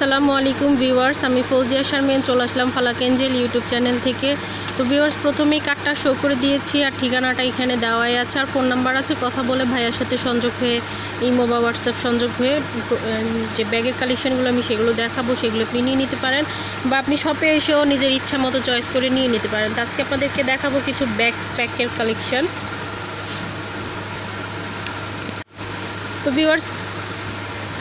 আসসালামু আলাইকুম ভিউয়ার্স, আমি ফৌজিয়া শারমিন, চলে আসলাম ফালাক এঞ্জেল ইউটিউব চ্যানেল থেকে। তো ভিউয়ার্স, প্রথমেই কার্ডটা শো করে দিয়েছি আর ঠিকানাটা এখানে দেওয়াই আছে। আর ফোন নাম্বার আছে, কথা বলে ভাইয়ার সাথে সংযোগ হয়ে, ইমো বা হোয়াটসঅ্যাপ সংযোগ হয়ে যে ব্যাগের কালেকশনগুলো আমি সেগুলো দেখাবো, সেগুলো আপনি নিয়ে নিতে পারেন। বা আপনি শপে এসেও নিজের ইচ্ছা মতো চয়েস করে নিয়ে নিতে পারেন। আজকে আপনাদেরকে দেখাবো কিছু ব্যাগ প্যাকের কালেকশন তো ভিউয়ার্স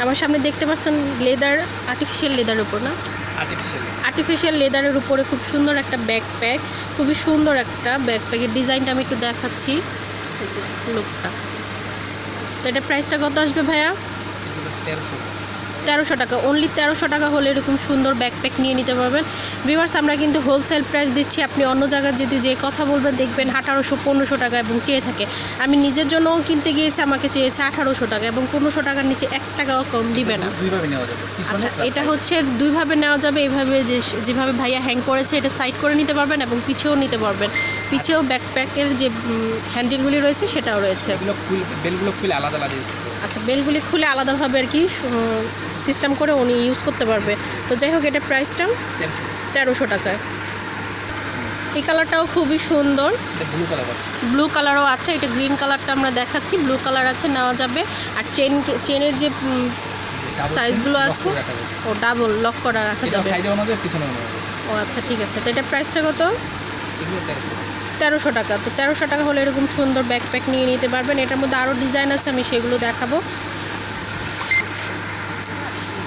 আমার সামনে দেখতে পাচ্ছেন লেদার আর্টিফিশিয়াল লেদার উপর না? আর্টিফিশিয়াল আর্টিফিশিয়াল লেদারের উপরে খুব সুন্দর একটা ব্যাকপ্যাক খুবই সুন্দর একটা ব্যাকপ্যাকের ডিজাইনটা আমি একটু দেখাচ্ছি। লোকটা তো এটা প্রাইসটা কত আসবে ভাইয়া? তেরোশো। তেরোশো টাকা। অনলি তেরোশো টাকা হলে এরকম সুন্দর ব্যাকপ্যাক নিয়ে নিতে পারবেন। ভিউয়ার্স আমরা কিন্তু হোলসেল প্রাইস দিচ্ছি। আপনি অন্য জায়গায় যদি যে কথা বলবেন দেখবেন আঠারোশো পনেরোশো টাকা এবং চেয়ে থাকে। আমি নিজের জন্যও কিনতে গিয়েছি আমাকে চেয়েছে আঠারোশো টাকা এবং পনেরোশো টাকার নিচে এক টাকাও কম দিবে না। আচ্ছা এটা হচ্ছে দুইভাবে নেওয়া যাবে। এইভাবে যে যেভাবে ভাইয়া হ্যাং করেছে এটা সাইড করে নিতে পারবেন এবং পিছিয়েও নিতে পারবেন। পিছেও ব্যাকপ্যাকের যে হ্যান্ডেলগুলি রয়েছে সেটাও রয়েছে। বেলগুলো খুলে আলাদা আলাদা। আচ্ছা বেলগুলি খুলে আলাদাভাবে আর কি সিস্টেম করে উনি ইউজ করতে পারবে। তো যাই হোক এটা প্রাইসটা তেরোশো। টাকায়। এই কালারটাও খুবই সুন্দর। ব্লু কালারও আছে এটা গ্রিন কালারটা আমরা দেখাচ্ছি। ব্লু কালার আছে নেওয়া যাবে। আর চেন চেনের যে সাইজগুলো আছে? ও ডাবল লক করা রাখা যাবে। ও আচ্ছা ঠিক আছে। তো এটা প্রাইসটা কত? তেরোশো টাকা। তো তেরোশো টাকা হলে এরকম সুন্দর ব্যাকপ্যাক নিয়ে নিতে পারবেন। এটার মধ্যে আরও ডিজাইন আছে, আমি সেগুলো দেখাবো।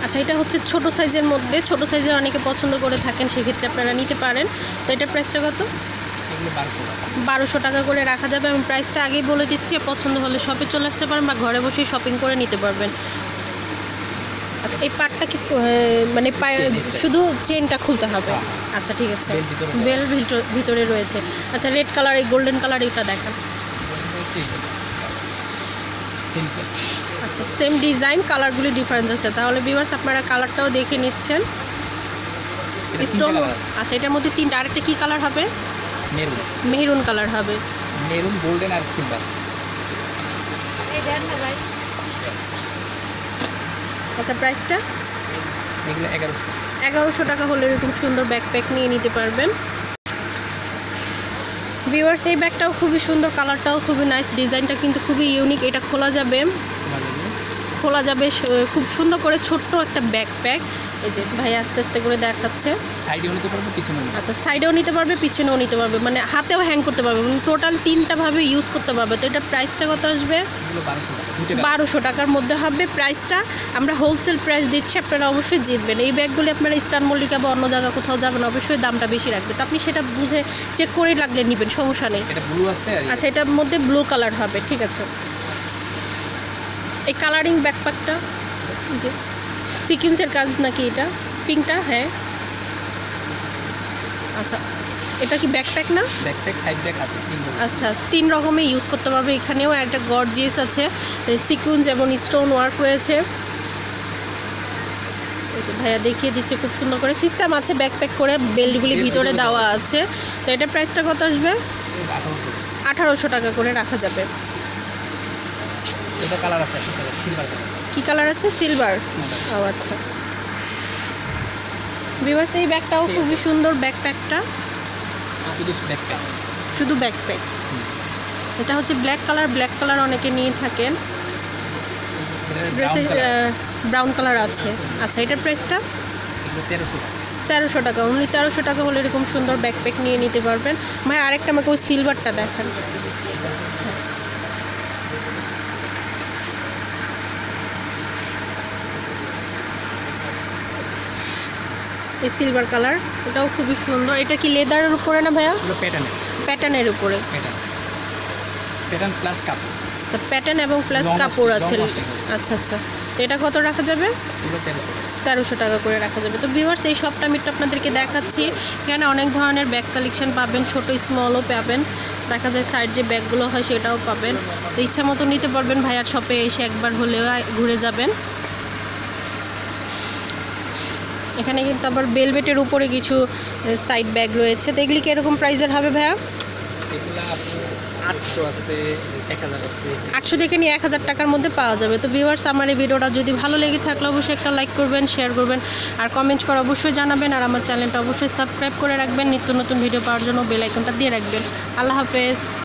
আচ্ছা এটা হচ্ছে ছোট সাইজের মধ্যে। ছোট সাইজের অনেকে পছন্দ করে থাকেন, সেক্ষেত্রে আপনারা নিতে পারেন। তো এটা প্রাইসটা কত? বারোশো টাকা করে রাখা যাবে। আমি প্রাইসটা আগেই বলে দিচ্ছি, পছন্দ হলে শপে চলে আসতে পারেন বা ঘরে বসেই শপিং করে নিতে পারবেন। আচ্ছা এই পার্টটা কি মানে পায়ে শুধু চেনটা খুলতে হবে? হ্যাঁ। আচ্ছা ঠিক আছে। বেল ভিতরে রয়েছে। আচ্ছা রেড কালার এই গোল্ডেন কালার এটা দেখান। আচ্ছা সেম ডিজাইন কালারগুলি ডিফারেন্স আছে। তাহলে ভিউয়ার্স আপনারা কালারটাও দেখে নিচ্ছেন। স্টোন আচ্ছা এটার মধ্যে তিনটা আরেকটা কী কালার হবে? মেরুন মেহরুন কালার হবে। মেরুন গোল্ডেন আর সিলভার আচ্ছা প্রাইসটা এগুলো এগারোশো। এগারোশো টাকা হলে এরকম সুন্দর ব্যাকপ্যাক নিয়ে নিতে পারবেন। ভিউয়ার্স এই ব্যাগটাও খুবই সুন্দর কালারটাও খুবই নাইস ডিজাইনটা কিন্তু খুবই ইউনিক এটা খোলা যাবে। খোলা যাবে। খুব সুন্দর করে ছোট্ট একটা ব্যাকপ্যাক এই যে ভাই আস্তে আস্তে করে দেখাচ্ছে। সাইডেও নিতে পারব পিছনে আচ্ছা সাইডেও নিতে পারবে পিছনেও নিতে পারবে মানে হাতেও হ্যাং করতে পারবে টোটাল তিনটাভাবে ইউজ করতে পারবে। তো এটা প্রাইসটা কত আসবে? বারোশো টাকার মধ্যে হবে প্রাইসটা আমরা হোলসেল প্রাইস দিচ্ছি আপনারা অবশ্যই জিতবেন। এই ব্যাগগুলি আপনারা স্টার মল্লিকা বা অন্য জায়গা কোথাও যাবেন অবশ্যই দামটা বেশি রাখবে। তো আপনি সেটা বুঝে চেক করে লাগলে নেবেন সমস্যা নেই। আচ্ছা এটার মধ্যে ব্লু কালার হবে ঠিক আছে। এই কালারিং ব্যাকপ্যাকটা যে। সিকিমসের কাজ নাকি এটা? পিঙ্কটা? হ্যাঁ। আচ্ছা এটা কি ব্যাকপ্যাক না? ব্যাকপ্যাক সাইড হাতে রকম। আচ্ছা তিন রকমের ইউজ করতে পারবে এখানেও। একটা গর্জিয়াস আছে সিকুয়েন্স এবং স্টোন ওয়ার্ক রয়েছে ভাইয়া দেখিয়ে দিচ্ছে খুব সুন্দর করে। সিস্টেম আছে ব্যাকপ্যাক করে বেল্টগুলি ভিতরে দেওয়া আছে। তো এটার প্রাইসটা কত আসবে? এটা আঠারোশো টাকা করে রাখা যাবে। এটা কালার আছে সিলভার কি কালার আছে? সিলভার ও আচ্ছা। বিভার্স এই ব্যাগটাও খুবই সুন্দর ব্যাকপ্যাকটা শুধু ব্যাকপ্যাক শুধু ব্যাকপ্যাক এটা হচ্ছে ব্ল্যাক কালার ব্ল্যাক কালার অনেকে নিয়ে থাকেন ড্রেসে ব্রাউন কালার আছে। আচ্ছা এটার প্রাইসটা তেরোশো টাকা। তেরোশো টাকা। অনলি তেরোশো টাকা হলে এরকম সুন্দর ব্যাকপ্যাক নিয়ে নিতে পারবেন। ভাই আরেকটা আমাকে ওই সিলভারটা দেখান। এই সিলভার কালার এটাও খুবই সুন্দর। এটা কি লেদারের উপরে না ভাইয়া? প্যাটার্ন প্যাটার্নের উপরে। প্যাটার্ন প্লাস কাপ আচ্ছা প্যাটার্ন এবং প্লাস কাপড় আছে। আচ্ছা আচ্ছা। তো এটা কত রাখা যাবে? তেরোশো টাকা। করে রাখা যাবে। তো ভিউয়ার্স এই শপটা আমি আপনাদেরকে দেখাচ্ছি। এখানে অনেক ধরনের ব্যাগ কালেকশন পাবেন ছোট স্মলও পাবেন। দেখা যায় সাইড যে ব্যাগগুলো হয় সেটাও পাবেন। তো ইচ্ছা মতো নিতে পারবেন। ভাইয়ার শপে এসে একবার হলেও ঘুরে যাবেন। এখানে কিন্তু আবার বেলভেটের উপরে কিছু সাইড ব্যাগ রয়েছে। তো এগুলি কি এরকম প্রাইসের হবে ভাইয়া? আটশো থেকে নিয়ে এক হাজার টাকার মধ্যে পাওয়া যাবে। তো ভিউয়ার্স আমার এই ভিডিওটা যদি ভালো লেগে থাকলে অবশ্যই একটা লাইক করবেন শেয়ার করবেন আর কমেন্ট করে অবশ্যই জানাবেন আর আমার চ্যানেলটা অবশ্যই সাবস্ক্রাইব করে রাখবেন। নিত্য নতুন ভিডিও পাওয়ার জন্য বেল আইকনটা দিয়ে রাখবেন। আল্লাহ হাফেজ।